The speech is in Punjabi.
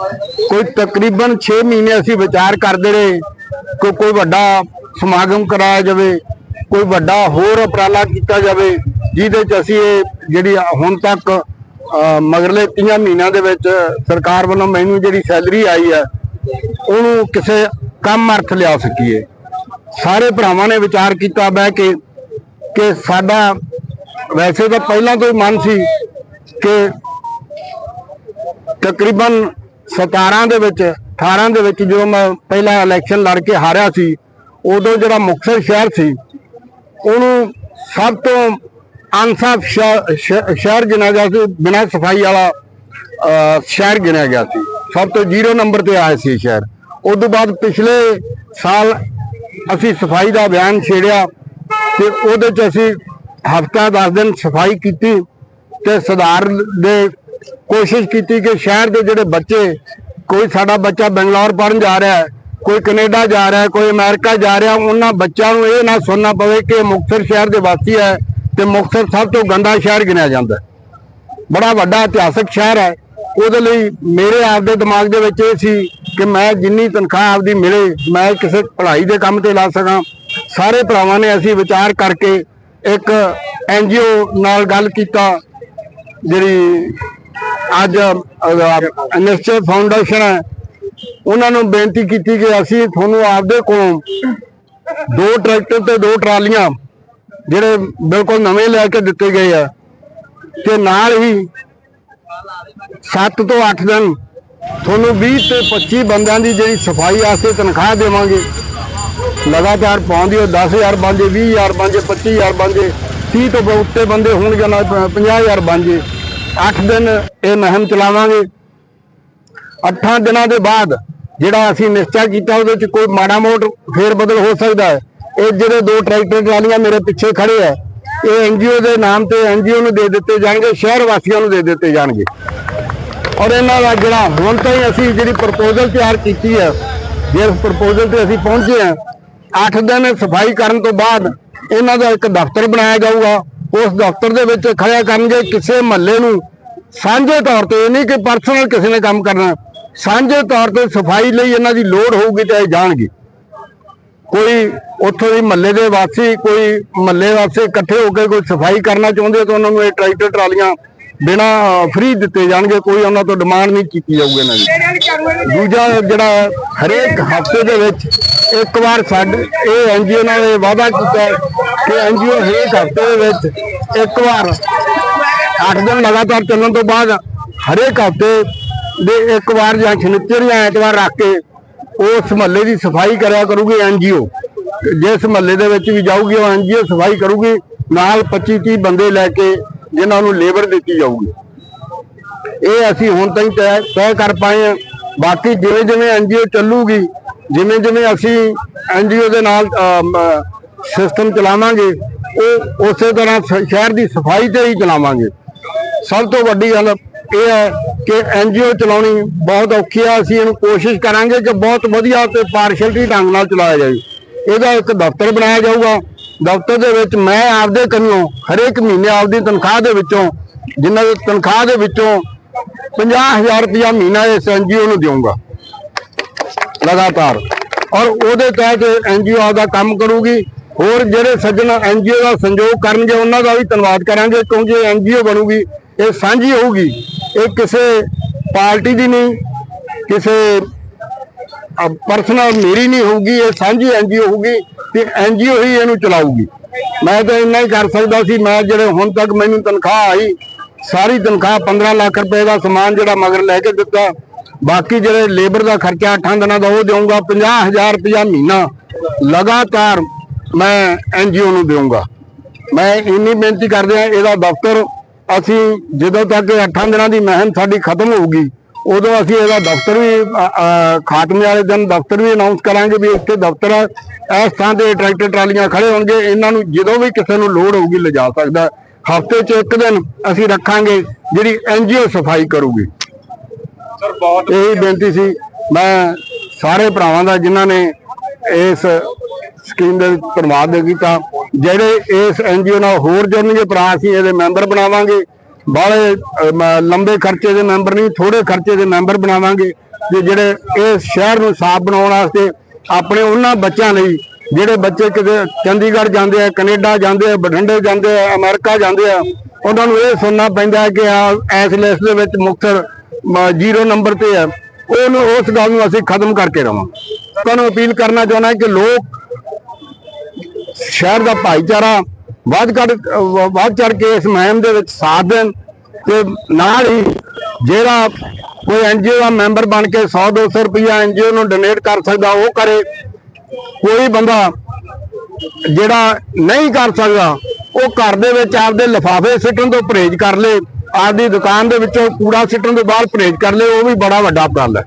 ਕੋਈ ਤਕਰੀਬਨ 6 ਮਹੀਨੇ ਅਸੀਂ ਵਿਚਾਰ ਕਰਦੇ ਰਹੇ ਕਿ ਕੋਈ ਵੱਡਾ ਸਮਾਗਮ ਕਰਾਇਆ ਜਾਵੇ ਕੋਈ ਵੱਡਾ ਹੋਰ ਉਪਰਾਲਾ ਕੀਤਾ ਜਾਵੇ ਜਿਹਦੇ ਚ ਅਸੀਂ ਇਹ ਜਿਹੜੀ ਹੁਣ ਤੱਕ ਅਹ, ਮਗਰਲੇ 30 ਮਹੀਨਿਆਂ ਦੇ ਵਿੱਚ ਸਰਕਾਰ ਵੱਲੋਂ ਮੈਨੂੰ ਜਿਹੜੀ ਸੈਲਰੀ ਆਈ ਹੈ ਉਹਨੂੰ ਕਿਸੇ ਕੰਮ ਅਰਥ ਲਿਆ ਸਕੀਏ। ਸਾਰੇ ਭਰਾਵਾਂ ਨੇ ਵਿਚਾਰ ਕੀਤਾ ਬਹਿ ਕੇ ਕਿ ਸਾਡਾ ਵੈਸੇ ਤਾਂ ਪਹਿਲਾਂ ਤੋਂ ਹੀ ਮਨ ਸੀ ਕਿ ਤਕਰੀਬਨ 17 ਦੇ ਵਿੱਚ 18 ਦੇ ਵਿੱਚ ਜਦੋਂ ਮੈਂ ਪਹਿਲਾ ਇਲੈਕਸ਼ਨ ਲੜ ਕੇ ਹਾਰਿਆ ਸੀ, ਉਦੋਂ ਜਿਹੜਾ ਮੁਕਤਸਰ ਸ਼ਹਿਰ ਸੀ, ਉਹਨੂੰ ਸਭ ਤੋਂ ਅਨਸਾਫ ਸ਼ਹਿਰ ਗਿਣਿਆ ਗਿਆ ਸੀ, ਬਿਨਾਂ ਸਫ਼ਾਈ ਵਾਲਾ ਸ਼ਹਿਰ ਗਿਣਿਆ ਗਿਆ ਸੀ। ਸਭ ਤੋਂ ਜ਼ੀਰੋ ਨੰਬਰ ਤੇ ਆਇਆ ਸੀ ਸ਼ਹਿਰ। ਉਸ ਤੋਂ ਬਾਅਦ ਪਿਛਲੇ ਸਾਲ ਅਸੀਂ ਸਫ਼ਾਈ ਦਾ ਅਭਿਆਨ ਛੇੜਿਆ ਤੇ ਉਹਦੇ ਚ ਅਸੀਂ ਹਫਤਾ 10 ਦਿਨ ਸਫ਼ਾਈ ਕੀਤੀ ਤੇ ਸੁਧਾਰ ਦੇ ਕੋਸ਼ਿਸ਼ ਕੀਤੀ ਕਿ ਸ਼ਹਿਰ ਦੇ ਜਿਹੜੇ ਬੱਚੇ, ਕੋਈ ਸਾਡਾ ਬੱਚਾ ਬੰਗਲੌਰ ਪੜਨ ਜਾ ਰਿਹਾ ਹੈ, ਕੋਈ ਕੈਨੇਡਾ ਜਾ ਰਿਹਾ ਕੋਈ ਅਮਰੀਕਾ ਜਾ ਰਿਹਾ, ਉਹਨਾਂ ਬੱਚਿਆਂ ਨੂੰ ਇਹ ਨਾ ਸੁਣਨਾ ਪਵੇ ਕਿ ਮੁਕਤਸਰ ਸ਼ਹਿਰ ਦੇ ਵਾਸੀ ਹੈ ਤੇ ਮੁਕਤਸਰ ਸਭ ਤੋਂ ਗੰਦਾ ਸ਼ਹਿਰ ਗਿਣਿਆ ਜਾਂਦਾ ਬੜਾ ਵੱਡਾ ਇਤਿਹਾਸਕ ਸ਼ਹਿਰ ਹੈ। ਉਹਦੇ ਲਈ ਮੇਰੇ ਆਪ ਦੇ ਦਿਮਾਗ ਦੇ ਵਿੱਚ ਇਹ ਸੀ ਕਿ ਮੈਂ ਜਿੰਨੀ ਤਨਖਾਹ ਆਪਦੀ ਮਿਲੇ, ਮੈਂ ਕਿਸੇ ਪੜ੍ਹਾਈ ਦੇ ਕੰਮ ਤੇ ਲਾ ਸਕਾਂ। ਸਾਰੇ ਭਰਾਵਾਂ ਨੇ ਅਸੀਂ ਵਿਚਾਰ ਕਰਕੇ ਇੱਕ ਐਨਜੀਓ ਨਾਲ ਗੱਲ ਕੀਤਾ, ਜਿਹੜੀ ਅੱਜ ਅਹ, ਫਾਊਂਡੇਸ਼ਨ ਹੈ। ਉਹਨਾਂ ਨੂੰ ਬੇਨਤੀ ਕੀਤੀ ਕਿ ਅਸੀਂ ਤੁਹਾਨੂੰ ਆਪਦੇ ਕੋਲੋਂ ਦੋ ਟਰੈਕਟਰ ਤੇ ਦੋ ਟਰਾਲੀਆਂ ਜਿਹੜੇ ਬਿਲਕੁਲ ਨਵੇਂ ਲੈ ਕੇ ਦਿੱਤੇ ਗਏ ਆ ਤੇ ਨਾਲ ਹੀ 7 ਤੋਂ 8 ਦਿਨ ਤੁਹਾਨੂੰ 20 ਤੇ 25 ਬੰਦਿਆਂ ਦੀ ਜਿਹੜੀ ਸਫ਼ਾਈ ਵਾਸਤੇ ਤਨਖਾਹ ਦੇਵਾਂਗੇ। ਲਗਾਤਾਰ ਪਾਉਂਦੀ ਉਹ 10000 ਬੰਦੇ 20000 ਬੰਦੇ 25000 ਬੰਦੇ 30 ਤੋਂ ਉੱਤੇ ਬੰਦੇ ਹੋਣਗੇ ਨਾ 50000 ਬੰਦੇ 8 ਦਿਨ ਇਹ ਮੁਹਿੰਮ ਚਲਾਵਾਂਗੇ। 8 ਦਿਨਾਂ ਦੇ ਬਾਅਦ ਜਿਹੜਾ ਅਸੀਂ ਨਿਸ਼ਚਾ ਕੀਤਾ ਉਹਦੇ ਚ ਕੋਈ ਮਾੜਾ ਮੋਟ ਫੇਰ ਬਦਲ ਹੋ ਸਕਦਾ ਹੈ। ਇਹ ਜਿਹੜੇ ਦੋ ਟਰੈਕਟਰ ਟਰਾਲੀਆਂ ਮੇਰੇ ਪਿੱਛੇ ਖੜੇ ਆ, ਇਹ ਐਨਜੀਓ ਦੇ ਨਾਮ ਤੇ ਐਨਜੀਓ ਨੂੰ ਦੇ ਦਿੱਤੇ ਜਾਣਗੇ, ਸ਼ਹਿਰ ਵਾਸੀਆਂ ਨੂੰ ਦੇ ਦਿੱਤੇ ਜਾਣਗੇ। ਔਰ ਇਹਨਾਂ ਦਾ ਜਿਹੜਾ ਹੁਣ ਤੋਂ ਹੀ ਅਸੀਂ ਜਿਹੜੀ ਪ੍ਰਪੋਜ਼ਲ ਤਿਆਰ ਕੀਤੀ ਹੈ ਜਿਸ ਪ੍ਰਪੋਜ਼ਲ ਤੇ ਅਸੀਂ ਪਹੁੰਚੇ ਹਾਂ 8 ਦਿਨ ਸਫ਼ਾਈ ਕਰਨ ਤੋਂ ਬਾਅਦ ਇਹਨਾਂ ਦਾ ਇੱਕ ਦਫ਼ਤਰ ਬਣਾਇਆ ਜਾਊਗਾ। ਉਸ ਦਫ਼ਤਰ ਦੇ ਵਿੱਚ ਖੜਿਆ ਕਰਨਗੇ ਕਿਸੇ ਮਹੱਲੇ ਨੂੰ। ਸਾਂਝੇ ਤੌਰ ਤੇ ਨਹੀਂ ਕਿ ਪਰਸਨਲ ਕਿਸੇ ਨੇ ਕੰਮ ਕਰਨਾ। ਸਾਂਝੇ ਤੌਰ ਤੇ ਸਫ਼ਾਈ ਲਈ ਇਹਨਾਂ ਦੀ ਲੋੜ ਹੋਊਗੀ ਤੇ ਇਹ ਜਾਣਗੇ। ਕੋਈ ਉੱਥੋਂ ਦੀ ਮਹੱਲੇ ਦੇ ਵਾਸੀ, ਕੋਈ ਮਹੱਲੇ ਵਾਸੀ ਇਕੱਠੇ ਹੋ ਕੇ ਕੋਈ ਸਫ਼ਾਈ ਕਰਨਾ ਚਾਹੁੰਦੇ ਤਾਂ ਉਹਨਾਂ ਨੂੰ ਇਹ ਟਰੈਕਟਰ, ਟਰਾਲੀਆਂ ਬਿਨਾ ਫ੍ਰੀ ਦਿੱਤੇ ਜਾਣਗੇ। ਕੋਈ ਉਹਨਾਂ ਤੋਂ ਡਿਮਾਂਡ ਨਹੀਂ ਕੀਤੀ ਜਾਊਗੀ ਇਹਨਾਂ ਦੀ। ਦੂਜਾ ਜਿਹੜਾ ਹਰੇਕ ਹਫ਼ਤੇ ਦੇ ਵਿੱਚ ਇੱਕ ਵਾਰ ਸਾਡੇ ਇਹ ਐਨਜੀਓ ਨਾਲ ਇਹ ਵਾਅਦਾ ਕੀਤਾ ਕਿ ਐਨਜੀਓ ਹਰੇਕ ਹਫ਼ਤੇ ਦੇ ਵਿੱਚ ਇੱਕ ਵਾਰ 8 ਦਿਨ ਲਗਾਤਾਰ ਚੱਲਣ ਤੋਂ ਬਾਅਦ ਹਰੇਕ ਹਫ਼ਤੇ ਦੇ ਇੱਕ ਵਾਰ ਜਾਂ ਸ਼ਨੀਚਰ ਜਾਂ ਐਤਵਾਰ ਰੱਖ ਕੇ ਉਸ ਮਹੱਲੇ ਦੀ ਸਫ਼ਾਈ ਕਰਿਆ ਕਰੂਗੀ ਐਨਜੀਓ ਜਿਸ ਮਹੱਲੇ ਦੇ ਵਿੱਚ ਵੀ ਜਾਊਗੀ, ਉਹ ਐਨਜੀਓ ਸਫ਼ਾਈ ਕਰੂਗੀ, ਨਾਲ 25 30 ਬੰਦੇ ਲੈ ਕੇ ਜਿਨ੍ਹਾਂ ਨੂੰ ਲੇਬਰ ਦਿੱਤੀ ਜਾਊਗੀ। ਇਹ ਅਸੀਂ ਹੁਣ ਤਾਈਂ ਤੈਅ ਤੈਅ ਕਰ ਪਾਏ ਹਾਂ। ਬਾਕੀ ਜਿਵੇਂ ਜਿਵੇਂ ਐਨਜੀਓ ਚੱਲੂਗੀ ਜਿਵੇਂ ਜਿਵੇਂ ਅਸੀਂ ਐਨਜੀਓ ਦੇ ਨਾਲ ਸਿਸਟਮ ਚਲਾਵਾਂਗੇ, ਉਹ ਉਸੇ ਤਰ੍ਹਾਂ ਸ- ਸ਼ਹਿਰ ਦੀ ਸਫ਼ਾਈ ਤੇ ਹੀ ਚਲਾਵਾਂਗੇ। ਸਭ ਤੋਂ ਵੱਡੀ ਗੱਲ ਇਹ ਹੈ ਕਿ ਐਨਜੀਓ ਚਲਾਉਣੀ ਬਹੁਤ ਔਖੀ ਆ, ਅਸੀਂ ਇਹਨੂੰ ਕੋਸ਼ਿਸ਼ ਕਰਾਂਗੇ ਕਿ ਬਹੁਤ ਵਧੀਆ ਤੇ ਪਾਰਸ਼ਲਟੀ ਢੰਗ ਨਾਲ ਚਲਾਇਆ ਜਾਵੇ। ਇਹਦਾ ਇੱਕ ਦਫ਼ਤਰ ਬਣਾਇਆ ਜਾਊਗਾ। ਦਫ਼ਤਰ ਦੇ ਵਿੱਚ ਮੈਂ ਆਪਦੇ ਕੰਨੋਂ ਹਰੇਕ ਮਹੀਨੇ ਆਪਦੀ ਤਨਖਾਹ ਦੇ ਵਿੱਚੋਂ, ਜਿੰਨਾਂ ਦੀ ਤਨਖਾਹ ਦੇ ਵਿੱਚੋਂ 50000 ਰੁਪਇਆ ਮਹੀਨਾ ਇਸ ਐਨਜੀਓ ਨੂੰ ਦੇਵਾਂਗਾ ਲਗਾਤਾਰ। ਔਰ ਉਹਦੇ ਤਹਿਤ ਐਨਜੀਓ ਆਪਦਾ ਕੰਮ ਕਰੂਗੀ। ਹੋਰ ਜਿਹੜੇ ਸੱਜਣ ਐਨਜੀਓ ਦਾ ਸੰਯੋਗ ਕਰਨਗੇ, ਉਹਨਾਂ ਦਾ ਵੀ ਧੰਨਵਾਦ ਕਰਾਂਗੇ, ਕਿਉਂਕਿ ਐਨਜੀਓ ਬਣੂਗੀ, ਇਹ ਸਾਂਝੀ ਹੋਊਗੀ। ਇਹ ਕਿਸੇ ਪਾਰਟੀ ਦੀ ਨਹੀਂ, ਕਿਸੇ ਪਰਸਨਲ ਮੇਰੀ ਨਹੀਂ ਹੋਊਗੀ, ਇਹ ਸਾਂਝੀ ਐਨਜੀਓ ਹੋਊਗੀ ਤੇ ਐਨਜੀਓ ਹੀ ਇਹਨੂੰ ਚਲਾਊਗੀ। ਮੈਂ ਤਾਂ ਇੰਨਾ ਹੀ ਕਰ ਸਕਦਾ ਸੀ, ਮੈਂ ਜਿਹੜੇ ਹੁਣ ਤੱਕ ਮੈਨੂੰ ਤਨਖਾਹ ਆਈ, ਸਾਰੀ ਤਨਖਾਹ 15 ਲੱਖ ਰੁਪਏ ਦਾ ਸਮਾਨ ਜਿਹੜਾ ਮਗਰ ਲੈ ਕੇ ਦਿੱਤਾ, ਬਾਕੀ ਜਿਹੜੇ ਲੇਬਰ ਦਾ ਖਰਚਾ 8 ਦਿਨਾਂ ਦਾ ਉਹ ਦੇਵਾਂਗਾ 50000 ਰੁਪਇਆ ਮਹੀਨਾ। ਲਗਾਤਾਰ ਮੈਂ ਐਨਜੀਓ ਨੂੰ ਦੇਵਾਂਗਾ ਮੈਂ ਇੰਨੀ ਬੇਨਤੀ ਕਰਦੇ ਆ ਇਹਦਾ ਦਫ਼ਤਰ ਅਸੀਂ ਜਦੋਂ ਤੱਕ 8 ਦਿਨਾਂ ਦੀ ਮਿਹਨਤ ਸਾਡੀ ਖਤਮ ਹੋਊਗੀ ਉਦੋਂ ਅਸੀਂ ਇਹਦਾ ਦਫ਼ਤਰ ਵੀ ਖਾਤਮੇ ਵਾਲੇ ਦਿਨ ਦਫ਼ਤਰ ਵੀ ਅਨਾਉਂਸ ਕਰਾਂਗੇ ਵੀ ਇੱਥੇ ਦਫ਼ਤਰ ਇਸ ਥਾਂ ਤੇ ਟਰੈਕਟਰ ਟਰਾਲੀਆਂ ਖੜੇ ਹੋਣਗੇ ਇਹਨਾਂ ਨੂੰ ਜਦੋਂ ਵੀ ਕਿਸੇ ਨੂੰ ਲੋੜ ਹੋਊਗੀ ਲਿਜਾ ਸਕਦਾ। ਹਫ਼ਤੇ 'ਚ ਇੱਕ ਦਿਨ ਅਸੀਂ ਰੱਖਾਂਗੇ ਜਿਹੜੀ ਐਨਜੀਓ ਸਫ਼ਾਈ ਕਰੂਗੀ। ਸਰ ਬਹੁਤ ਇਹੀ ਬੇਨਤੀ ਸੀ। ਮੈਂ ਸਾਰੇ ਭਰਾਵਾਂ ਦਾ ਜਿਨ੍ਹਾਂ ਨੇ ਇਸ ਸਕੀਮ ਦੇ ਵਿੱਚ ਧੰਨਵਾਦ ਕੀਤਾ ਜਿਹੜੇ ਇਸ ਐਨਜੀਓ ਨਾਲ ਹੋਰ ਜੁੜਨਗੇ ਭਰਾ, ਅਸੀਂ ਇਹਦੇ ਮੈਂਬਰ ਬਣਾਵਾਂਗੇ। ਬਾਹਲੇ ਲੰਬੇ ਖਰਚੇ ਦੇ ਮੈਂਬਰ ਨਹੀਂ ਥੋੜੇ ਖਰਚੇ ਦੇ ਮੈਂਬਰ ਬਣਾਵਾਂਗੇ। ਕਿ ਜਿਹੜੇ ਇਸ ਸ਼ਹਿਰ ਨੂੰ ਸਾਫ਼ ਬਣਾਉਣ ਵਾਸਤੇ ਆਪਣੇ ਉਹਨਾਂ ਬੱਚਿਆਂ ਲਈ, ਜਿਹੜੇ ਬੱਚੇ ਕਿਤੇ ਚੰਡੀਗੜ੍ਹ ਜਾਂਦੇ ਆ, ਕੈਨੇਡਾ ਜਾਂਦੇ ਆ, ਬਠਿੰਡੇ ਜਾਂਦੇ ਆ, ਅਮਰੀਕਾ ਜਾਂਦੇ ਆ, ਉਹਨਾਂ ਨੂੰ ਇਹ ਸੁਣਨਾ ਪੈਂਦਾ ਕਿ ਆ ਇਸ ਲਿਸਟ ਦੇ ਵਿੱਚ ਮੁਕਤਸਰ ਜ਼ੀਰੋ ਨੰਬਰ ਤੇ ਆ ਉਹਨੂੰ ਉਸ ਗੱਲ ਨੂੰ ਅਸੀਂ ਖਤਮ ਕਰਕੇ ਰਵਾਂ। ਤੁਹਾਨੂੰ ਅਪੀਲ ਕਰਨਾ ਚਾਹੁੰਦਾ ਕਿ ਲੋਕ ਸ਼ਹਿਰ ਦਾ ਭਾਈਚਾਰਾ ਵੱਧ ਕਰ ਵੱਧ ਚੜ ਕੇ ਇਸ ਮੁਹਿੰਮ ਦੇ ਵਿੱਚ ਸਾਥ ਦੇਣ ਤੇ ਨਾਲ ਹੀ ਜਿਹੜਾ ਕੋਈ ਐਨਜੀਓ ਦਾ ਮੈਂਬਰ ਬਣ ਕੇ 100 200 ਰੁਪਇਆ ਐਨਜੀਓ ਨੂੰ ਡੋਨੇਟ ਕਰ ਸਕਦਾ, ਉਹ ਕਰੇ, ਕੋਈ ਬੰਦਾ ਜਿਹੜਾ ਨਹੀਂ ਕਰ ਸਕਦਾ, ਉਹ ਘਰ ਦੇ ਵਿੱਚ ਆਪਦੇ ਲਿਫਾਫੇ ਸਿੱਟਣ ਤੋਂ ਪਰਹੇਜ਼ ਕਰ ਲੇ, ਆਪਦੀ ਦੁਕਾਨ ਦੇ ਵਿੱਚੋਂ ਕੂੜਾ ਸਿੱਟਣ ਤੋਂ ਬਾਅਦ ਪਰਹੇਜ਼ ਕਰ ਲੇ, ਉਹ ਵੀ ਬੜਾ ਵੱਡਾ ਗੱਲ ਹੈ।